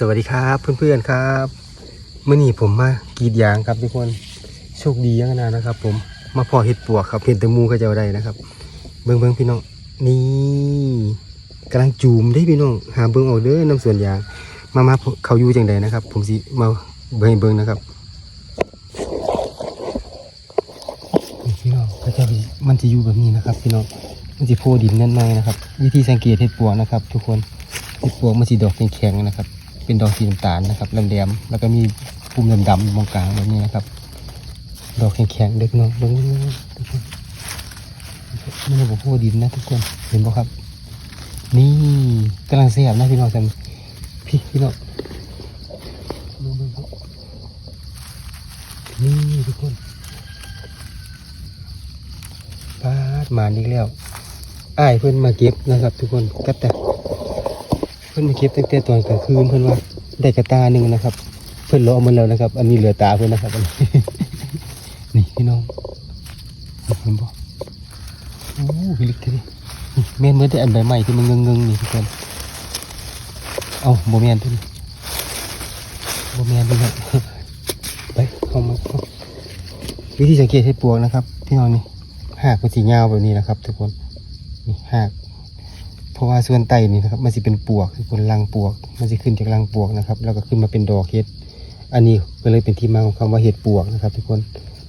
สวัสดีครับเพื่อนๆครับเมื่อนี้ผมมากรีดยางครับทุกคนโชคดียังขนาดนะครับ ผมมาพอเห็ดปวกครับเห็นแตะมูก็จะเอาได้นะครับ เบิ้งเบิ้งพี่น้องนี่กำลังจูมได้พี่น้องหาเบิ้งออกเด้อน้ำส่วนยาง มามาเขาอยู่จังใดนะครับ ผมสิมาเบิ้งเบิ้งนะครับพี่น้องก็จะมันจะอยู่แบบนี้นะครับ พี่น้องมันจะโพดินแน่นหน่อยนะครับ วิธีสังเกตเห็ดปวกนะครับ ทุกคนเห็ดปวกมันสีดอกแข็งๆนะครับ เป็นดอกสีน้ำตาลนะครับแหลมๆแล้วก็มีปุ่มดำๆตรงกลางแบบนี้นะครับ ดอกแข็งๆเด็กน้องเบิ้งทุกคนมันจะบอกพวดินนะทุกคนเห็นป่ะครับ นี่กำลังเสียบนะพี่น้องกันพี่พี่น้องนี่ทุกคนปาดมาอีกแล้วอ้ายเพื่อนมาเก็บนะครับ ทุกคนก็แต่เพิ่อนมาเก็บตั้งแต่ตอนกลางคืนเพิ่อนว่า ได้กระตาหนึ่งนะครับ เพิ่อนเลาะมันแล้วนะครับ อันนี้เหลือตาเพิ่อนนะครับน,นี่พี่น้องเห็นบ่โอ้พิลึกทีนี่แม่นเมื่อได้อันใบใหม่ที่มันเงงๆนี่ทุกคนเอาโบแมนตัวนี้โบแมนพี่น้องไปเข้ามาวิธีสังเกตให้ปวกนะครับพี่น้องนี่หากมันสียาแบบนี้นะครับ ทุกคนนี่หาก เพราะว่าส่วนไตนี่นะครับมันจะเป็นปวกคือผลรังปวก มันจะขึ้นจากรังปวกนะครับ แล้วก็ขึ้นมาเป็นดอกเห็ด อันนี้ก็เลยเป็นที่มาของคำว่าเห็ดปวกนะครับ ทุกคน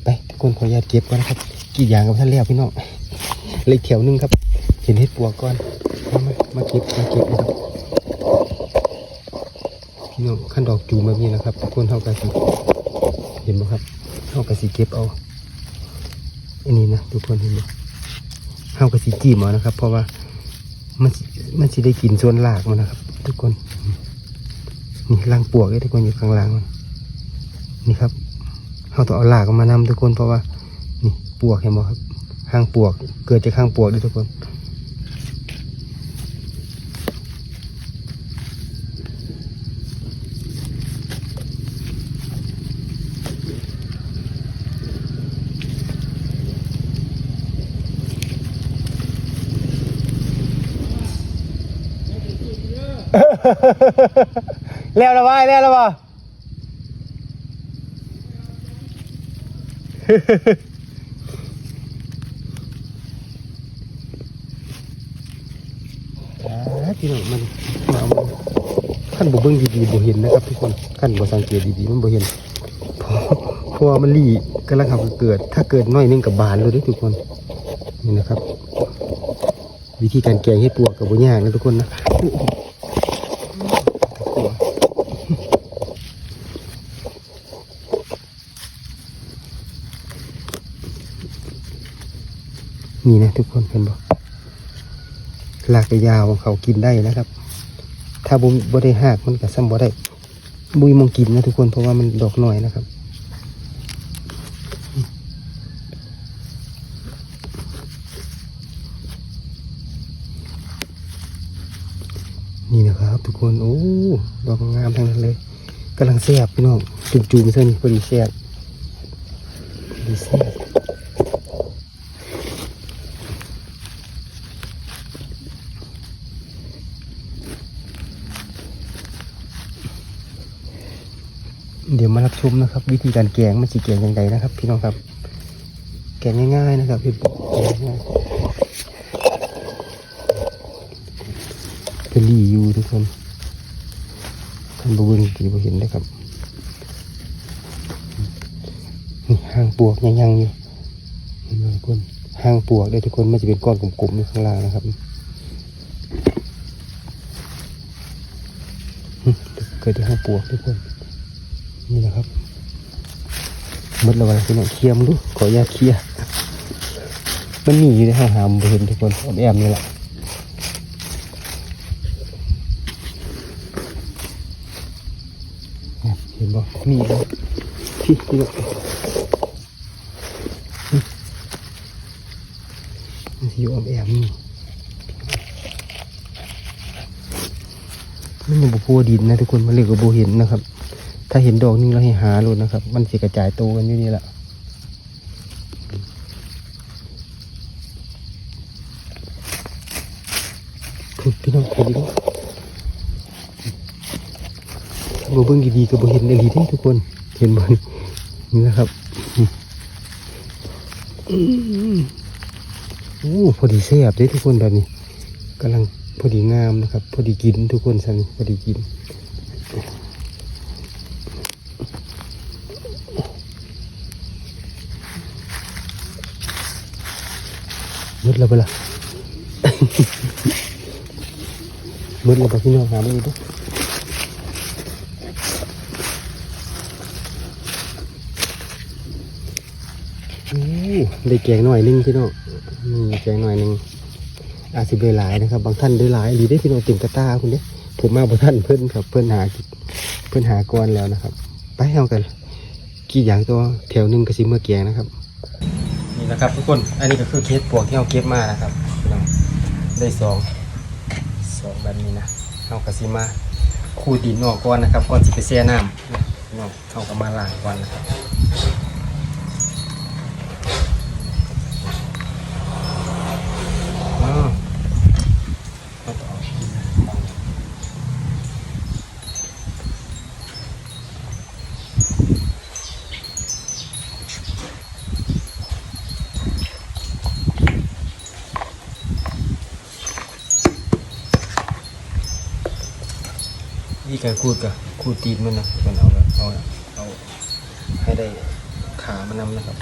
ไปทุกคนขออนุญาตเก็บก่อนนะครับกรีดยางกับท่านแล้วพี่น้องเลยแถวหนึงครับ เห็นเห็ดปวกก่อนมามาเก็บมาเก็บนะครับพี่น้องขั้นดอกจูมแบบนี้นะครับ ทุกคนเท่ากันสิเห็นไหมครับเท่ากันสิเก็บเอาอันนี้นะทุกคนเห็นไหมเท่ากันสิจีมเอานะครับ เพราะว่า มันมันสิได้กินส่วนหลากมันนะครับ ทุกคน นี่รังปวกเลยทุกคนอยู่ข้างล่างมันนี่ครับเราต้องเอาหลากมานำทุกคนเพราะว่านี่ปวกเห็นไหมครับห้างปวก เกิดจากห้างปวกด้วยทุกคน แล้วละวายแล้วละวะพี่น้องมันมาเอาขั้นบ่เบิ่งดีๆบ่เห็นนะครับทุกคนขั้นบ่สังเกตดีๆมันบ่เห็นเพราะเพราะมันรีกำลังทำเกิด ถ้าเกิดน้อยนึงกับบานเลยทุกคนนี่นะครับ วิธีการแกงให้ปวกกับบ่ยากนะทุกคนนะ นี่นะทุกคนเห็นบ่ลากยาวของเขากินได้นะครับ ถ้าบุบ่ได้หักมันก็ซ้ำบ่ได้ บุยมองกินนะทุกคนเพราะว่ามันดอกหน้อยนะครับนี่นะครับทุกคนโอ้ดอกงามทั้งนั้นเลยกำลังแซ่บพี่น้องจุ่มๆเส้นพอดีแซ่บพอดีแซ่บ เดี๋ยวมารับ ชมนะครับ วิธีการแกงมันสีแกงยังไงนะครับ พี่น้องครับ แกงง่าย ๆ นะครับ พี่ปุ๊แกงง่ายเป็นรีอยู่ทุกคนท่านบเวินกี่บเห็นนะครับนี่ห้างปวกยังยังอยู่เห็นไหมทุกคนห้างปวกได้ทุกคนมันจะเป็นก้อนกลมๆอยู่ข้างล่างนะครับเกิดที่ห้างปวกทุกคน นี่นะครับมดระวังพี่น้องเคลียมดูขออนุญาเคลียมันมีอยู่ในห้างหามเห็นทุกคนอดแอมนี่แหละเห็นบ่มีบ่พี่พี่น้องอยู่อดแอมนี่มันยังบ่พัวดินนะทุกคนมันเรียกว่าบ่เห็นนะครับ ถ้าเห็นดอกนึงเราให้หาเลยนะครับ มันจะกระจายตัวกันอยู่นี่แหละพี่น้องเห็นดิบ่เบิ่งดีๆก็บ่เห็นอีหลีเด้ทุกคน เห็นบ่นี่นะครับโอ้พอดีแซ่บเด้ทุกคนแบบนี้กำลังพอดีงามนะครับ พอดีกินทุกคนซั่นพอดีกิน มืดแล้วเปล่ามืดแล้วปะพี่น้องหาไมือดูโอ้ได้แกงหน่อยนึงพี่น้องนี่แกงหน่อยนึงอาจสิได้หลายนะครับ บางท่านได้หลายดีได้พี่น้องเต็มกระตาคุณเด้ผมมาบางท่านเพิ่อนครับ เพิ่อนหาเพิ่อนหาก่อนแล้วนะครับ ไปเอากันกี่อย่างตัวแถวหนึงก็สิเมื่อแกงนะครับ นะครับ ทุกคนอันนี้ก็คือเคสปวกที่เราเก็บมานะครับได้สองสองแบบนี้นะเอากระซิมาคูดินออกก่อนนะครับก่อนจะไปแช่น้ำนะพี่น้องเอากระมาล้างก่อนนะครับอ้าวเอาต่อ ค่คูดกับคูดตีนมันนะมันเอาเอาเอาให้ได้ขามันนำนะครับ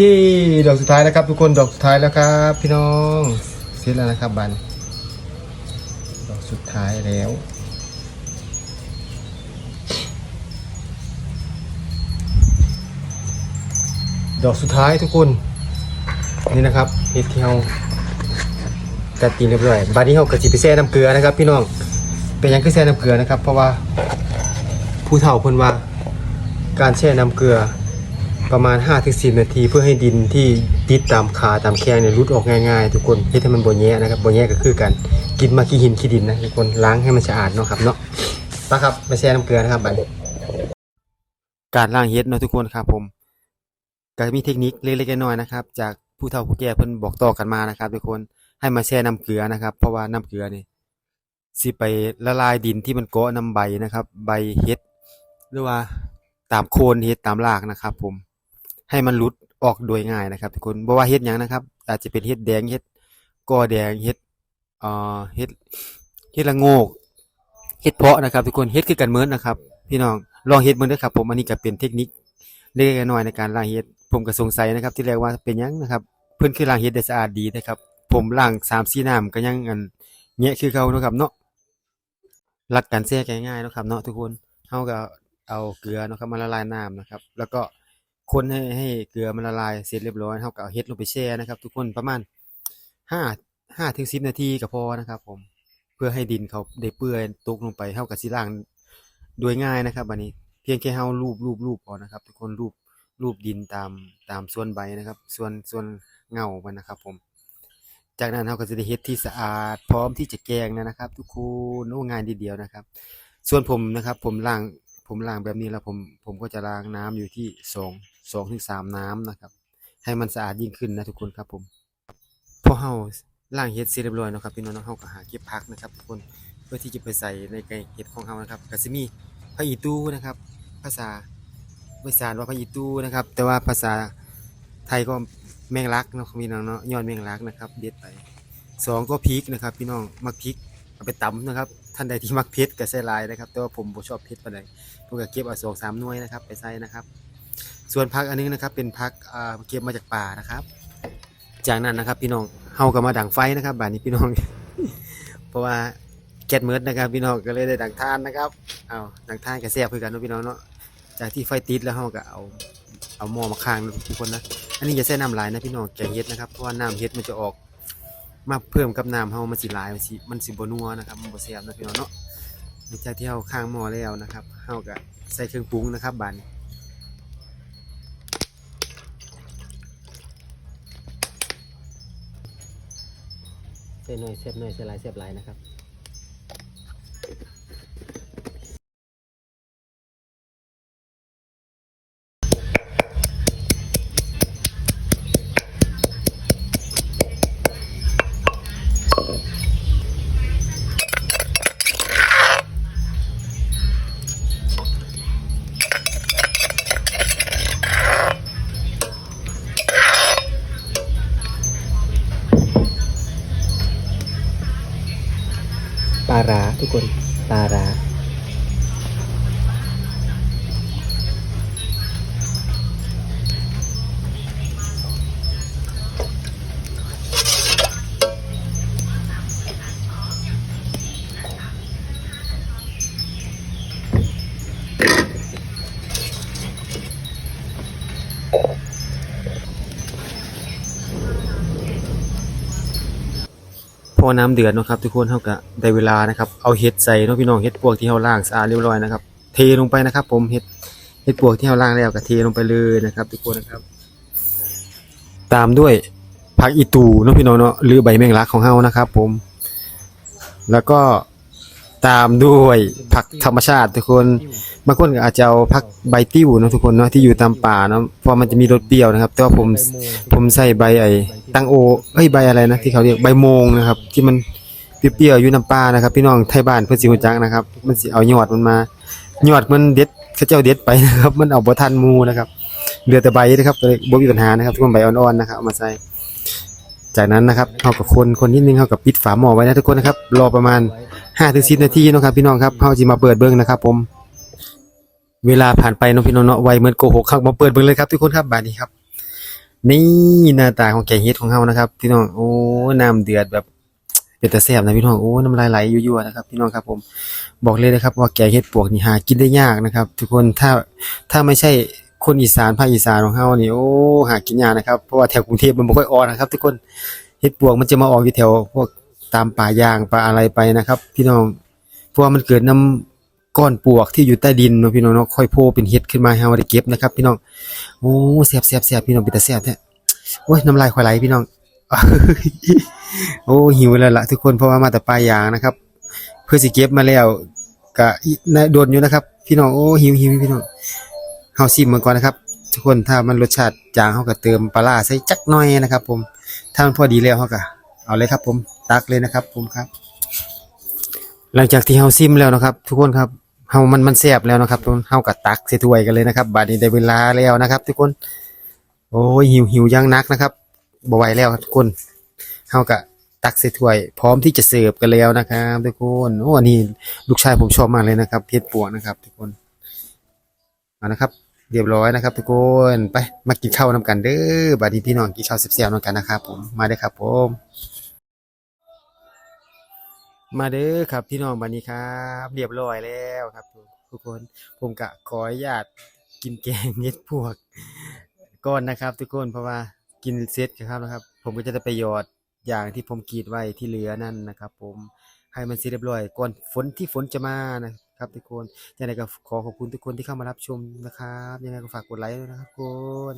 เย่ดอกสุดท้ายแล้วครับ ทุกคนดอกสุดท้ายแล้วครับ พี่น้องเสร็จแล้วนะครับบันดอกสุดท้ายแล้วดอกสุดท้ายทุกคนนี่นะครับเห็ดที่เรากัดกินเรียบร้อยบาดนี้เรากระจิไปแช่น้ำเกลือนะครับ พี่น้องเป็นยังคือแช่น้ำเกลือนะครับ เพราะว่าผู้เฒ่าเพิ่นว่าการแช่น้ำเกลือ ประมาณ 5-10 นาที เพื่อให้ดินที่ติดตามขาตามแข้งเนี่ยรุดออกง่ายๆ ทุกคนเฮ็ดให้มันบ่แย่นะครับบ่แย่ก็คือกันกินมาขี้หินขี้ดินนะทุกคนล้างให้มันสะอาดเนาะครับเนาะไปครับไปแช่น้ำเกลือนะครับบัดนี้การล้างเฮ็ดเนาะทุกคนครับผมก็มีเทคนิคเล็กๆน้อยๆนะครับ จากผู้เฒ่าผู้แก่เพิ่นบอกต่อกันมานะครับ ทุกคนให้มาแช่น้ำเกลือนะครับ เพราะว่าน้ำเกลือนี่สิไปละลายดินที่มันเกาะน้ำใบนะครับ ใบเฮ็ดหรือว่าตามโคนเฮ็ดตามรากนะครับผม ให้มันหลุดออกโดยง่ายนะครับทุกคนบ่ว่าเฮ็ดหยังนะครับ อาจจะเป็นเฮ็ดแดงเฮ็ดกอแดงเฮ็ดเอ่อเฮ็ดเฮ็ดละโงกเฮ็ดเพาะนะครับ ทุกคนเฮ็ดคือกันเหมือนนะครับ พี่น้องลองเฮ็ดเบิ่งเด้อครับ ผมอันนี้ก็เป็นเทคนิคเล็กๆน้อยๆในการล้างเฮ็ดผมก็สงสัยนะครับ ที่แรกว่าเป็นหยังนะครับ เพิ่นคือล้างเฮ็ดได้สะอาดดีนะครับ ผมล้าง3-4น้ำก็ยังอันแงะคือเก่าเนาะครับเนาะหลักการแช่ง่ายๆนะครับเนาะทุกคนเฮาก็เอาเกลือนะครับมาละลายน้ำนะครับ แล้วก็ คนให้ให้เกลือมันละลายเสร็จเรียบร้อยเท่ากับเอาเฮ็ดลงไปแช่นะครับทุกคนประมาณห้าห้าถึงสิบนาทีก็พอนะครับผมเพื่อให้ดินเขาได้เปื่อยตกลงไปเท่ากับสิล่างโดยง่ายนะครับอันนี้เพียงแค่เฮาลูบลูบลูบพอนะครับ ทุกคนลูบลูบดินตามตามส่วนใบนะครับ ส่วนส่วนเงามันนะครับผมจากนั้นเราก็จะได้เฮ็ดที่สะอาดพร้อมที่จะแกงนะครับ ทุกคนโอ้ง่ายทีเดียวนะครับ ส่วนผมนะครับผมล้างผมล้างแบบนี้แล้วผมผมก็จะล้างน้ำอยู่ที่สอง สองถึงสามน้ำนะครับ ให้มันสะอาดยิ่งขึ้นนะทุกคนครับผมพอเฮาล้างเฮ็ดเสร็จเรียบร้อยนะครับพี่น้องเฮาก็หาเก็บผักนะครับทุกคนเพื่อที่จะไปใส่ในไก่เห็ดของเฮานะครับก็สิมีผักอีตู้นะครับ ภาษาอีสานว่าผักอีตู้นะครับ แต่ว่าภาษาไทยก็แมงลักเนาะพี่น้องเนาะยอดแมงลักนะครับเด็ดไปสองก็พริกนะครับ พี่น้องมักพริกเอาไปตำนะครับ ท่านใดที่มักเผ็ดก็ใส่ลายนะครับ แต่ว่าผมบ่ชอบเผ็ดปานใดผมก็เก็บเอาสองสามหน่วยนะครับ ไปใส่นะครับ ส่วนพักอันนึงนะครับ เป็นพักอ่าเก็บมาจากป่านะครับ จากนั้นนะครับ พี่น้องเฮาก็มาดังไฟนะครับบ้าดนี้พี่น้อง เพราะว่าแก๊สเมิดนะครับ พี่น้องก็เลยได้ดังท่านนะครับเอาดังท่านกับแซ่บคือกันนะพี่น้องเนาะจากที่ไฟติดแล้วเฮาก็เอาเอาหม้อมาข้างนะทุกคนนะอันนี้อย่าใส่น้ำหลายนะพี่น้องแกงเฮ็ดนะครับเพราะว่าน้ำเฮ็ดมันจะออกมาเพิ่มกับน้ำเฮามันสิลายมันสิมันสิบนัวนะครับมันบ่แซ่บนะพี่น้องเนาะหลังจากที่เฮาข้างหม้อแล้วนะครับเฮาก็ใส่เครื่องปรุงนะครับบาดนี้ เส้นหน่อยเสียบหน่อยเสียหลายเสียบหลายนะครับ ทุกคนป อน้ำเดือดนะครับทุกคนเท่ากับได้เวลานะครับเอาเห็ดใส่เนาะพี่น้องเห็ดปวกที่เราล่างสะอาดเรียบร้อยนะครับเทลงไปนะครับ ผมเห็ดเห็ดปวกที่เราล่างแล้วก็เทลงไปเลยนะครับ ทุกคนนะครับ ตามด้วยผักอีตูเนาะพี่น้องเนาะหรือใบแมงลักของเฮานะครับ ผม แล้วก็ ตามด้วยผักธรรมชาติทุกคนบางคนก็อาจจะเอาผักใบติ้วนะทุกคนเนาะที่อยู่ตามป่าเนาะเพราะมันจะมีรสเปรี้ยวนะครับ แต่ว่าผมผมใส่ใบไอ้ตังโอเอ้ยใบอะไรนะที่เขาเรียกใบโมงนะครับ ที่มันเปรี้ยวๆอยู่น้ำปลานะครับ พี่น้องไทยบ้านเพิ่อนสิรู้จักนะครับ มันสิเอายอดมันมายอดมันเด็ดเขาเจ้าเด็ดไปนะครับ มันเอาบ่ทันมูนะครับเหลือแต่ใบนะครับก็เลยบ่มีปัญหานะครับทุกคนใบอ่อนๆนะครับเอามาใส่จากนั้นนะครับเฮากับคนคนนิดนึงเฮากับปิดฝาหม้อไว้นะทุกคนนะครับ รอประมาณ 5-10นาทีเนาะครับพี่น้องครับเฮาสิมาเปิดเบิ่งนะครับ ผม เวลาผ่านไปเนาะพี่น้องเนาะไวเหมือนโกหกครับมาเปิดเบิ่งเลยครับทุกคนครับบาดนี้ครับ นี่หน้าตาของแกงเฮ็ดของเฮานะครับพี่น้องโอ้น้ำเดือดแบบเป็นตาแซ่บนะพี่น้องโอ้น้ำลายไหลยั่วๆนะครับพี่น้องครับ ผมบอกเลยนะครับ ว่าแกงเฮ็ดปวกนี่หากินได้ยากนะครับ ทุกคนถ้าถ้าไม่ใช่คนอีสานภาคอีสานของเฮานี่โอ้หากินยากนะครับเพราะว่าแถวกรุงเทพมันบ่ค่อยออกนะครับ ทุกคนเฮ็ดปวกมันจะมาออกอยู่แถวพวก ตามป่ายางป่าอะไรไปนะครับ พี่น้องเพราะว่ามันเกิดน้ำก้อนปวกที่อยู่ใต้ดินเนาะพี่น้องเนาะค่อยโผล่เป็นเฮ็ดขึ้นมาให้เฮาได้เก็บนะครับ พี่น้องโอ้แซ่บแซ่บแซ่บพี่น้องเป็นตาแซ่บแท้โอ้ยน้ำลายควายไหลพี่น้องโอ้หิวแล้วล่ะทุกคนเพราะว่ามาแต่ปลายยางนะครับ เพื่อสิเก็บมาแล้วก็อีน่าโดนอยู่นะครับ พี่น้องโอ้หิวหิวพี่น้องเฮาซิมมันก่อนนะครับ ทุกคนถ้ามันรสชาติจางเฮาก็เติมปลาร้าใส่จักหน่อยนะครับ ผมถ้ามันพอดีแล้วเฮาก็เอาเลยครับผม ตักเลยนะครับ ผมครับ หลังจากที่เฮาซิมแล้วนะครับ ทุกคนครับเฮามันมันแซ่บแล้วนะครับทุกคนเฮาก็ตักใส่ถ้วยกันเลยนะครับบัดนี้ได้เวลาแล้วนะครับ ทุกคน โอ้ยหิวหิวยังนักนะครับบ่ไหวแล้วครับทุกคนเฮาก็ตักใส่ถ้วย พร้อมที่จะเสิร์ฟกันแล้วนะครับ ทุกคนโอ้อันนี้ลูกชายผมชอบมากเลยนะครับเฮ็ดปวกนะครับ ทุกคนเอานะครับเรียบร้อยนะครับ ทุกคนไปมากินข้าวนำกันเด้อบัดนี้พี่น้องกินข้าวแซ่บๆนำกันนะครับผมมาเด้ครับผม มาเด้อครับพี่น้องบัดนี้ครับ เรียบร้อยแล้วครับทุกคนผมกะขออนุญาตกินแกงเฮ็ดพวกก่อนนะครับ ทุกคนเพราะว่ากินเสร็จครับนะครับ ผมก็จะได้ไปหยอดอย่างที่ผมกรีดไว้ที่เหลือนั่นนะครับ ผมให้มันเสร็จเรียบร้อยก่อนฝนที่ฝนจะมานะครับทุกคนยังไงก็ขอขอบคุณทุกคนที่เข้ามารับชมนะครับยังไงก็ฝากกดไลค์ด้วยนะครับทุกคน